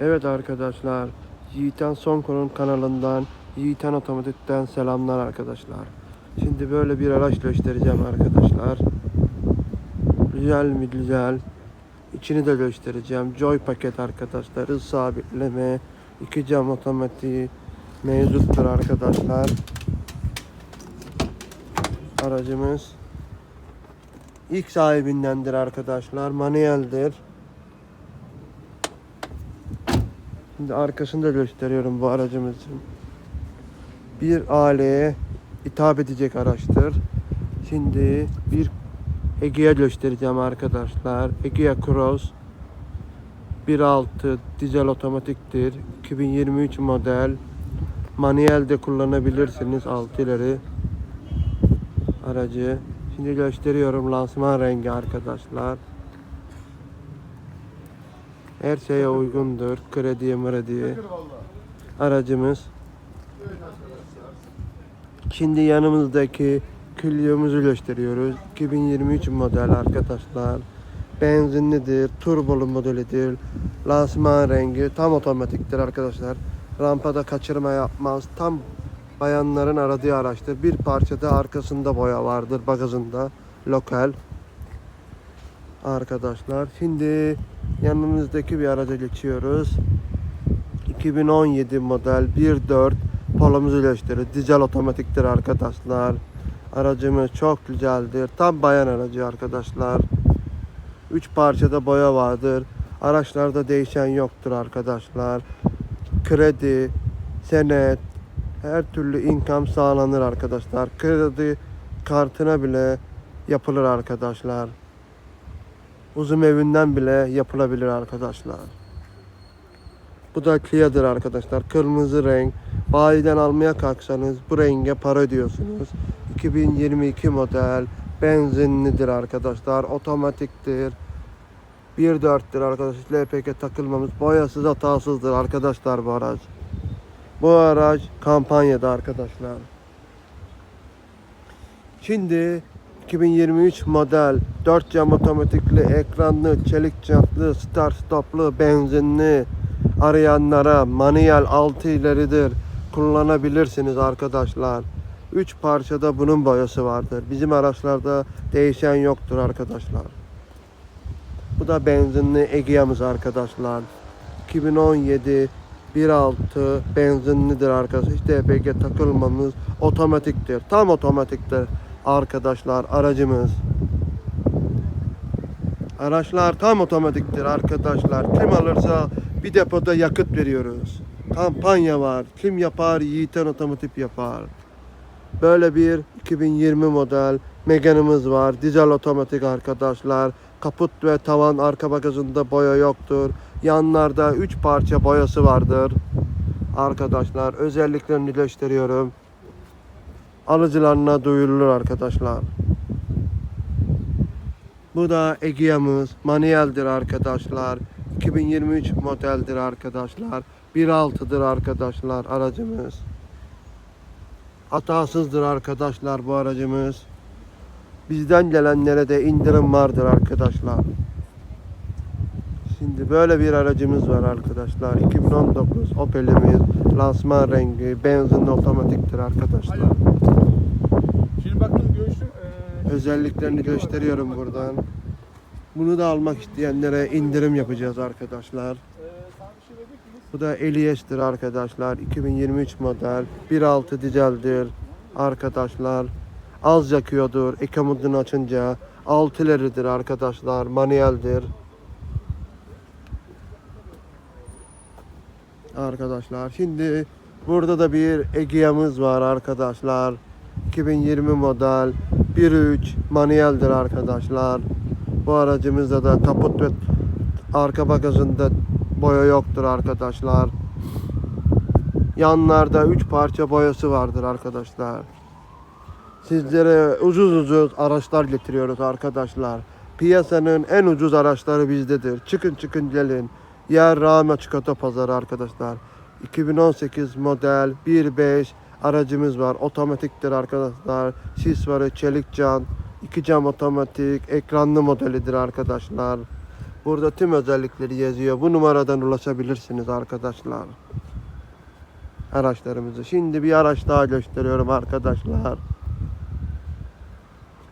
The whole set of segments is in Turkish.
Evet arkadaşlar, Yiğiten Sonko'nun kanalından Yiğiten Otomatik'ten selamlar arkadaşlar. Şimdi böyle bir araç göstereceğim arkadaşlar. Güzel mi güzel. İçini de göstereceğim. Joy paket arkadaşlar. Hız sabitleme. iki cam otomatiği mevcuttur arkadaşlar. Aracımız ilk sahibindendir arkadaşlar. Manueldir. Şimdi arkasını da gösteriyorum bu aracımızın. Bir aileye hitap edecek araçtır. Şimdi bir Egea göstereceğim arkadaşlar. Egea Cross 1.6 dizel otomatiktir. 2023 model. Manuel de kullanabilirsiniz 6 ileri aracı. Şimdi gösteriyorum lansman rengi arkadaşlar. Her şeye uygundur. Krediye mrediye. Aracımız. Şimdi yanımızdaki Clio'muzu gösteriyoruz. 2023 model arkadaşlar. Benzinlidir, turbolu modelidir. Lansman rengi tam otomatiktir arkadaşlar. Rampada kaçırma yapmaz. Tam bayanların aradığı araçtır. Bir parçada arkasında boya vardır bagajında. Lokal. Arkadaşlar şimdi yanımızdaki bir araca geçiyoruz. 2017 model 1.4 Polo'muzu gösterir. Dizel otomatiktir arkadaşlar. Aracımız çok güzeldir. Tam bayan aracı arkadaşlar. 3 parçada boya vardır. Araçlarda değişen yoktur arkadaşlar. Kredi, senet, her türlü income sağlanır arkadaşlar. Kredi kartına bile yapılır arkadaşlar. Uzun evinden bile yapılabilir arkadaşlar. Bu da Clia'dır arkadaşlar. Kırmızı renk. Bayiden almaya kalksanız bu renge para ödüyorsunuz. 2022 model. Benzinlidir arkadaşlar. Otomatiktir. 1.4'tür arkadaşlar. LPG takılmamız boyasız hatasızdır arkadaşlar bu araç. Bu araç kampanyada arkadaşlar. Şimdi 2023 model 4 cam otomatikli ekranlı çelik jantlı start stoplu benzinli arayanlara manuel 6 ileridir kullanabilirsiniz arkadaşlar. 3 parçada bunun boyası vardır. Bizim araçlarda değişen yoktur arkadaşlar. Bu da benzinli Egea'mız arkadaşlar. 2017 1.6 benzinlidir arkadaşlar. Hiç DPG takılmamız otomatiktir. Tam otomatiktir arkadaşlar aracımız. Araçlar tam otomatiktir arkadaşlar. Kim alırsa bir depoda yakıt veriyoruz. Kampanya var. Kim yapar? Yiğiten otomotiv yapar. Böyle bir 2020 model Megane'ımız var. Dizel otomatik arkadaşlar. Kaput ve tavan arka bagajında boya yoktur. Yanlarda 3 parça boyası vardır. Arkadaşlar özelliklerini gösteriyorum. Alıcılarına duyurulur arkadaşlar. Bu da Egea'mız. Manueldir arkadaşlar. 2023 modeldir arkadaşlar. 1.6'dır arkadaşlar aracımız. Hatasızdır arkadaşlar bu aracımız. Bizden gelenlere de indirim vardır arkadaşlar. Şimdi böyle bir aracımız var arkadaşlar. 2019 Opel'imiz. Lansman rengi. Benzinli otomatiktir arkadaşlar. Şimdi baktım görüştüm. Ee, Özelliklerini gösteriyorum buradan. Bunu da almak isteyenlere indirim yapacağız arkadaşlar. Ee, şey? Bu da Elias'tir arkadaşlar. 2023 model. 1.6 dizeldir arkadaşlar. Az yakıyordur. Eka modunu açınca. 6 ileridir arkadaşlar. Manueldir. Arkadaşlar şimdi burada da bir Egea'mız var arkadaşlar. 2020 model 1.3 manueldir arkadaşlar. Bu aracımızda da kaput ve arka bagajında boya yoktur arkadaşlar. Yanlarda 3 parça boyası vardır arkadaşlar. Sizlere ucuz ucuz araçlar getiriyoruz arkadaşlar. Piyasanın en ucuz araçları bizdedir. Çıkın çıkın gelin. Yer Rama Çikolata Pazarı arkadaşlar. 2018 model 1.5 aracımız var. Otomatiktir arkadaşlar. Sis varı, çelik cam, iki cam otomatik, ekranlı modelidir arkadaşlar. Burada tüm özellikleri yazıyor. Bu numaradan ulaşabilirsiniz arkadaşlar. Araçlarımızı. Şimdi bir araç daha gösteriyorum arkadaşlar.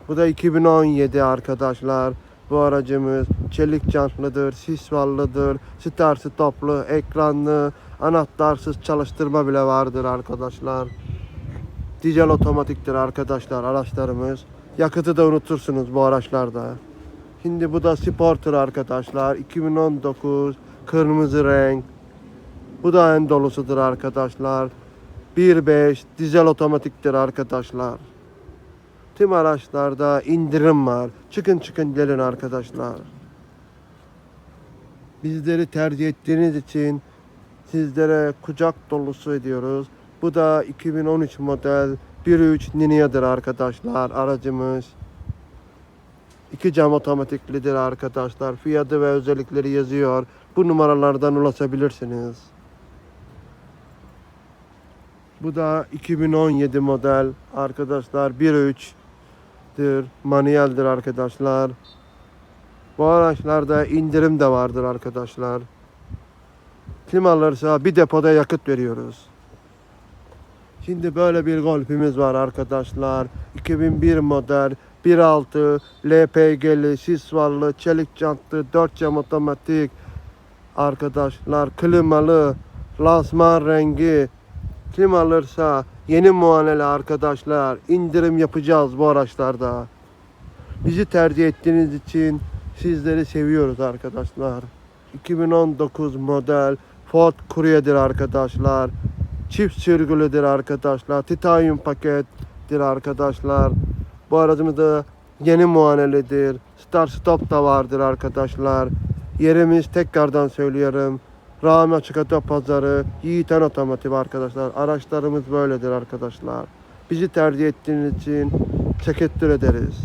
Bu da 2017 arkadaşlar. Bu aracımız çelik jantlıdır, sisvallıdır, start stoplu, ekranlı, anahtarsız çalıştırma bile vardır arkadaşlar. Dizel otomatiktir arkadaşlar araçlarımız. Yakıtı da unutursunuz bu araçlarda. Şimdi bu da Sporter arkadaşlar. 2019 kırmızı renk. Bu da en dolusudur arkadaşlar. 1.5 dizel otomatiktir arkadaşlar. Tüm araçlarda indirim var. Çıkın çıkın gelin arkadaşlar. Bizleri tercih ettiğiniz için sizlere kucak dolusu ediyoruz. Bu da 2013 model 1.3 Ninea'dır arkadaşlar aracımız. İki cam otomatiklidir arkadaşlar. Fiyatı ve özellikleri yazıyor. Bu numaralardan ulaşabilirsiniz. Bu da 2017 model arkadaşlar 1.3'tür. Manueldir arkadaşlar. Bu araçlarda indirim de vardır arkadaşlar. Kim alırsa bir depoda yakıt veriyoruz. Şimdi böyle bir golfimiz var arkadaşlar. 2001 model 1.6 LPG'li, sisvallı, çelik jantlı, 4 cam otomatik arkadaşlar. Klimalı, lansman rengi. Kim alırsa yeni muanele arkadaşlar. indirim yapacağız bu araçlarda. Bizi tercih ettiğiniz için sizleri seviyoruz arkadaşlar. 2019 model Ford Courier'dir arkadaşlar. Çift sürgülüdür arkadaşlar. Titanium pakettir arkadaşlar. Bu aracımız da yeni muanelidir. Start stop da vardır arkadaşlar. Yerimiz tekrardan söylüyorum. Rami Açık Auto Pazarı, Yiğiten Otomotiv arkadaşlar. Araçlarımız böyledir arkadaşlar. Bizi tercih ettiğiniz için teşekkür ederiz.